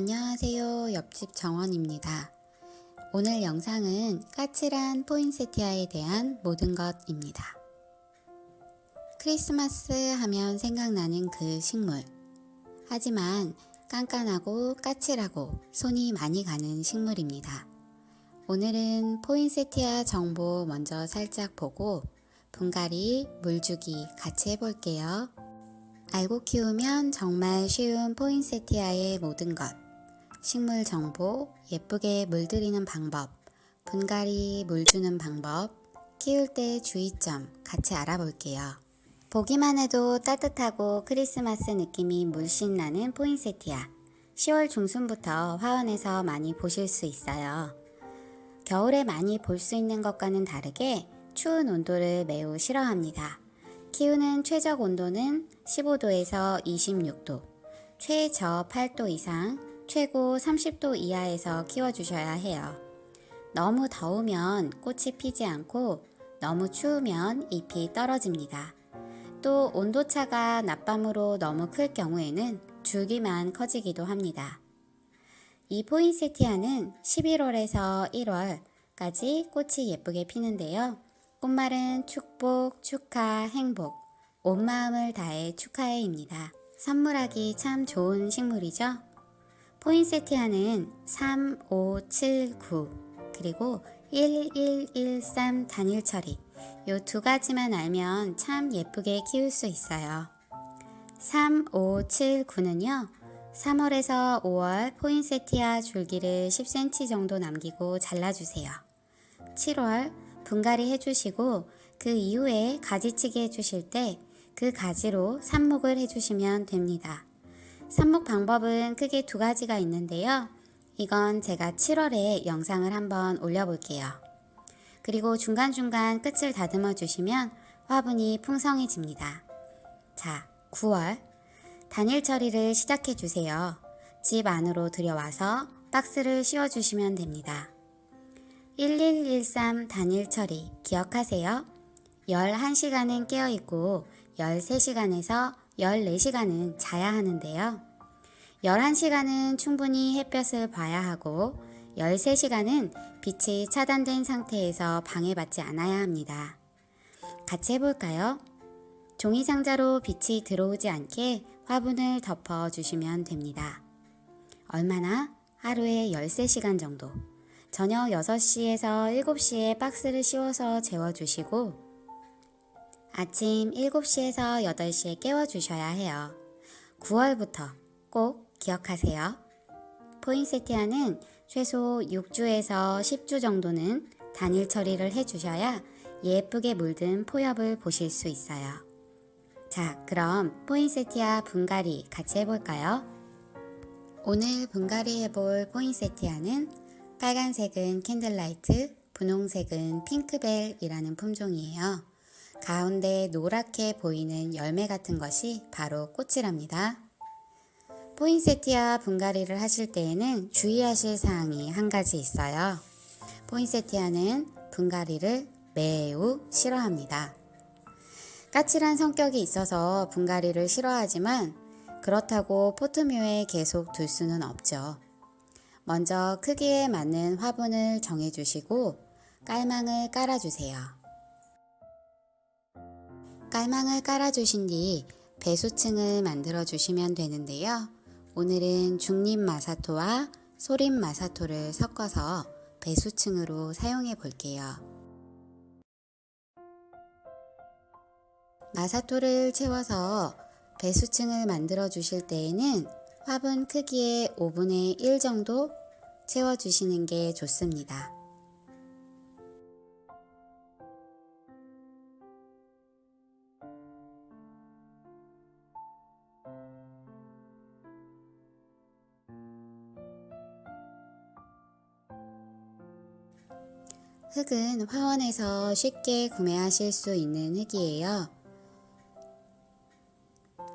안녕하세요. 옆집 정원입니다. 오늘 영상은 까칠한 포인세티아에 대한 모든 것입니다. 크리스마스 하면 생각나는 그 식물. 하지만 깐깐하고 까칠하고 손이 많이 가는 식물입니다. 오늘은 포인세티아 정보 먼저 살짝 보고 분갈이, 물주기 같이 해볼게요. 알고 키우면 정말 쉬운 포인세티아의 모든 것. 식물 정보, 예쁘게 물들이는 방법, 분갈이 물 주는 방법, 키울 때 주의점 같이 알아볼게요. 보기만 해도 따뜻하고 크리스마스 느낌이 물씬 나는 포인세티아. 10월 중순부터 화원에서 많이 보실 수 있어요. 겨울에 많이 볼 수 있는 것과는 다르게 추운 온도를 매우 싫어합니다. 키우는 최적 온도는 15도에서 26도, 최저 8도 이상, 최고 30도 이하에서 키워주셔야 해요. 너무 더우면 꽃이 피지 않고 너무 추우면 잎이 떨어집니다. 또 온도차가 낮밤으로 너무 클 경우에는 줄기만 커지기도 합니다. 이 포인세티아는 11월에서 1월까지 꽃이 예쁘게 피는데요. 꽃말은 축복, 축하, 행복, 온 마음을 다해 축하해입니다. 선물하기 참 좋은 식물이죠. 포인세티아는 3, 5, 7, 9 그리고 1, 1, 1, 3 단일 처리 요 두 가지만 알면 참 예쁘게 키울 수 있어요. 3, 5, 7, 9는요. 3월에서 5월 포인세티아 줄기를 10cm 정도 남기고 잘라주세요. 7월 분갈이 해주시고 그 이후에 가지치기 해주실 때 그 가지로 삽목을 해주시면 됩니다. 삽목 방법은 크게 두 가지가 있는데요. 이건 제가 7월에 영상을 한번 올려볼게요. 그리고 중간중간 끝을 다듬어 주시면 화분이 풍성해집니다. 자, 9월 단일 처리를 시작해 주세요. 집 안으로 들여와서 박스를 씌워 주시면 됩니다. 1113 단일 처리 기억하세요. 11시간은 깨어 있고 13시간에서 14시간은 자야 하는데요. 11시간은 충분히 햇볕을 봐야 하고 13시간은 빛이 차단된 상태에서 방해받지 않아야 합니다. 같이 해볼까요? 종이 상자로 빛이 들어오지 않게 화분을 덮어 주시면 됩니다. 얼마나? 하루에 13시간 정도. 저녁 6시에서 7시에 박스를 씌워서 재워주시고 아침 7시에서 8시에 깨워주셔야 해요. 9월부터 꼭 기억하세요. 포인세티아는 최소 6주에서 10주 정도는 단일 처리를 해주셔야 예쁘게 물든 포엽을 보실 수 있어요. 자, 그럼 포인세티아 분갈이 같이 해볼까요? 오늘 분갈이 해볼 포인세티아는 빨간색은 캔들라이트, 분홍색은 핑크벨이라는 품종이에요. 가운데 노랗게 보이는 열매 같은 것이 바로 꽃이랍니다. 포인세티아 분갈이를 하실 때에는 주의하실 사항이 한 가지 있어요. 포인세티아는 분갈이를 매우 싫어합니다. 까칠한 성격이 있어서 분갈이를 싫어하지만 그렇다고 포트묘에 계속 둘 수는 없죠. 먼저 크기에 맞는 화분을 정해주시고 깔망을 깔아주세요. 깔망을 깔아주신 뒤 배수층을 만들어 주시면 되는데요. 오늘은 중립 마사토와 소립 마사토를 섞어서 배수층으로 사용해 볼게요. 마사토를 채워서 배수층을 만들어 주실 때에는 화분 크기의 5분의 1 정도 채워 주시는 게 좋습니다. 흙은 화원에서 쉽게 구매하실 수 있는 흙이에요.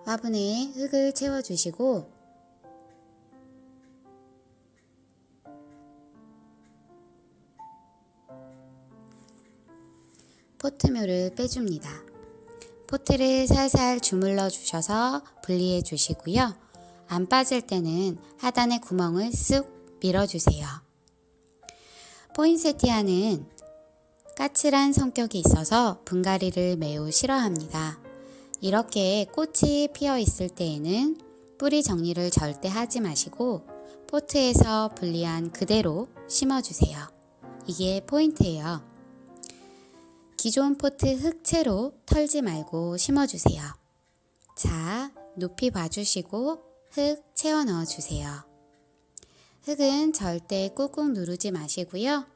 화분에 흙을 채워주시고 포트묘를 빼줍니다. 포트를 살살 주물러 주셔서 분리해 주시고요. 안 빠질 때는 하단의 구멍을 쓱 밀어주세요. 포인세티아는 까칠한 성격이 있어서 분갈이를 매우 싫어합니다. 이렇게 꽃이 피어 있을 때에는 뿌리 정리를 절대 하지 마시고 포트에서 분리한 그대로 심어주세요. 이게 포인트예요. 기존 포트 흙채로 털지 말고 심어주세요. 자, 높이 봐주시고 흙 채워 넣어주세요. 흙은 절대 꾹꾹 누르지 마시고요.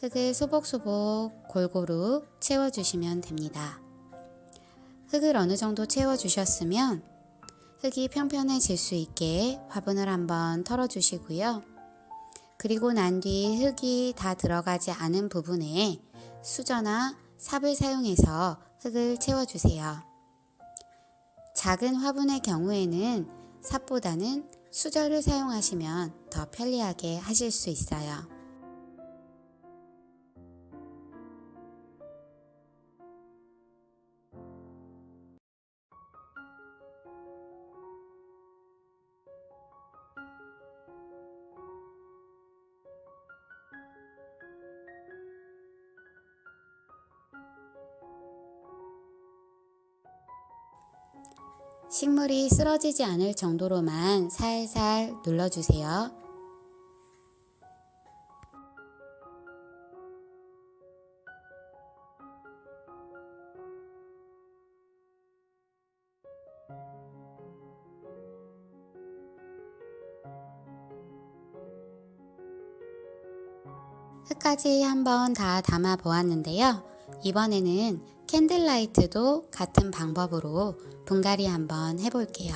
흙을 소복소복 골고루 채워주시면 됩니다. 흙을 어느 정도 채워주셨으면 흙이 평평해질 수 있게 화분을 한번 털어주시고요. 그리고 난 뒤 흙이 다 들어가지 않은 부분에 수저나 삽을 사용해서 흙을 채워주세요. 작은 화분의 경우에는 삽보다는 수저를 사용하시면 더 편리하게 하실 수 있어요. 식물이 쓰러지지 않을 정도로만 살살 눌러주세요. 흙까지 한번 다 담아 보았는데요. 이번에는 캔들라이트도 같은 방법으로 분갈이 한번 해볼게요.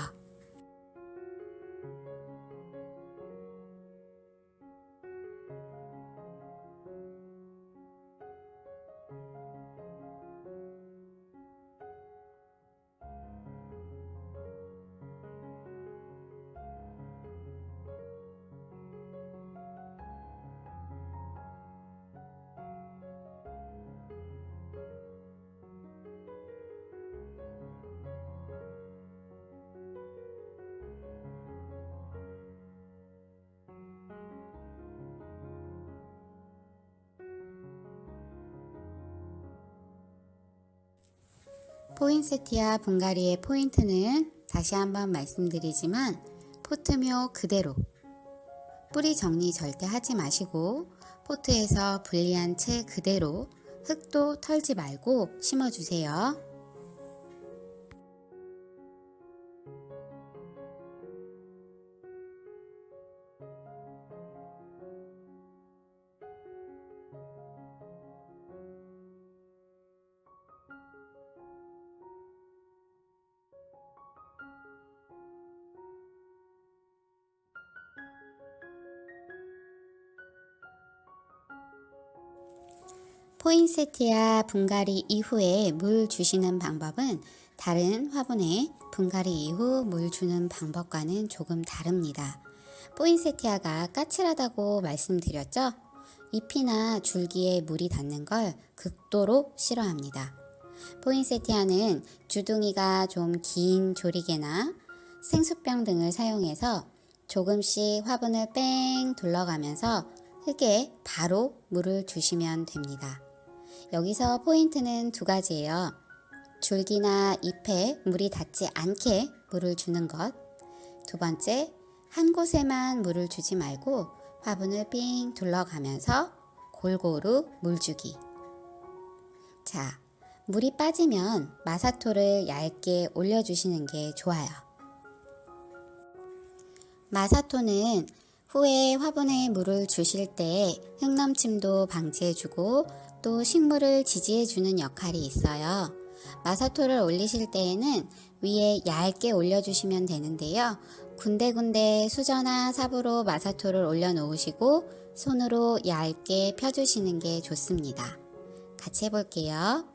포인세티아 분갈이의 포인트는 다시 한번 말씀드리지만 포트묘 그대로 뿌리 정리 절대 하지 마시고 포트에서 분리한 채 그대로 흙도 털지 말고 심어주세요. 포인세티아 분갈이 이후에 물 주시는 방법은 다른 화분에 분갈이 이후 물 주는 방법과는 조금 다릅니다. 포인세티아가 까칠하다고 말씀드렸죠? 잎이나 줄기에 물이 닿는 걸 극도로 싫어합니다. 포인세티아는 주둥이가 좀 긴 조리개나 생수병 등을 사용해서 조금씩 화분을 뺑 둘러가면서 흙에 바로 물을 주시면 됩니다. 여기서 포인트는 두 가지예요. 줄기나 잎에 물이 닿지 않게 물을 주는 것. 두 번째, 한 곳에만 물을 주지 말고 화분을 삥 둘러가면서 골고루 물 주기. 자, 물이 빠지면 마사토를 얇게 올려주시는 게 좋아요. 마사토는 후에 화분에 물을 주실 때 흙넘침도 방지해주고 또 식물을 지지해주는 역할이 있어요. 마사토를 올리실 때에는 위에 얇게 올려주시면 되는데요. 군데군데 수저나 삽으로 마사토를 올려놓으시고 손으로 얇게 펴주시는 게 좋습니다. 같이 해볼게요.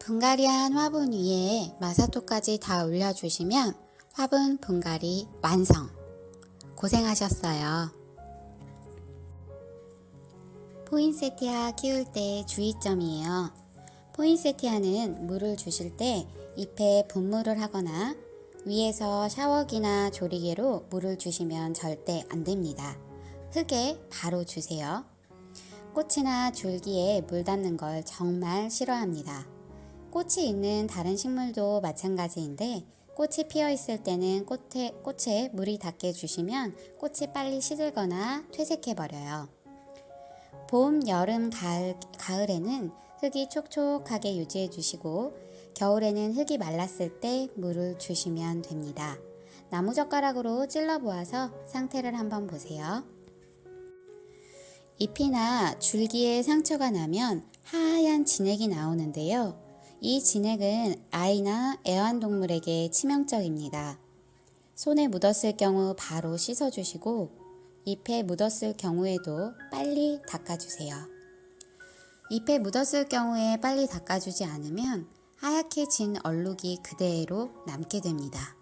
분갈이한 화분 위에 마사토까지 다 올려주시면 화분 분갈이 완성! 고생하셨어요. 포인세티아 키울 때 주의점이에요. 포인세티아는 물을 주실 때 잎에 분무를 하거나 위에서 샤워기나 조리개로 물을 주시면 절대 안 됩니다. 흙에 바로 주세요. 꽃이나 줄기에 물 닿는 걸 정말 싫어합니다. 꽃이 있는 다른 식물도 마찬가지인데 꽃이 피어 있을 때는 꽃에, 꽃에 물이 닿게 주시면 꽃이 빨리 시들거나 퇴색해 버려요. 봄, 여름, 가을, 가을에는 흙이 촉촉하게 유지해 주시고 겨울에는 흙이 말랐을 때 물을 주시면 됩니다. 나무젓가락으로 찔러 보아서 상태를 한번 보세요. 잎이나 줄기에 상처가 나면 하얀 진액이 나오는데요. 이 진액은 아이나 애완동물에게 치명적입니다. 손에 묻었을 경우 바로 씻어주시고 잎에 묻었을 경우에도 빨리 닦아주세요. 잎에 묻었을 경우에 빨리 닦아주지 않으면 하얗게 진 얼룩이 그대로 남게 됩니다.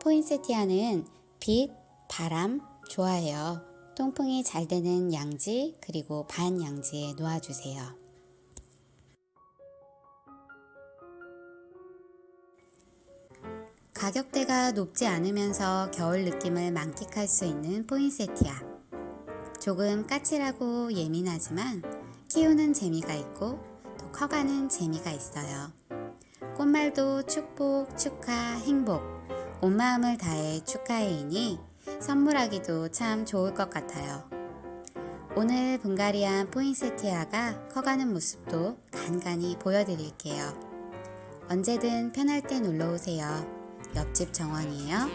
포인세티아는 빛, 바람 좋아해요. 통풍이 잘 되는 양지 그리고 반양지에 놓아주세요. 가격대가 높지 않으면서 겨울 느낌을 만끽할 수 있는 포인세티아. 조금 까칠하고 예민하지만 키우는 재미가 있고 또 커가는 재미가 있어요. 꽃말도 축복, 축하, 행복, 온 마음을 다해 축하해이니 선물하기도 참 좋을 것 같아요. 오늘 분가리안 포인세티아가 커가는 모습도 간간히 보여드릴게요. 언제든 편할 때 놀러 오세요. 옆집 정원이에요.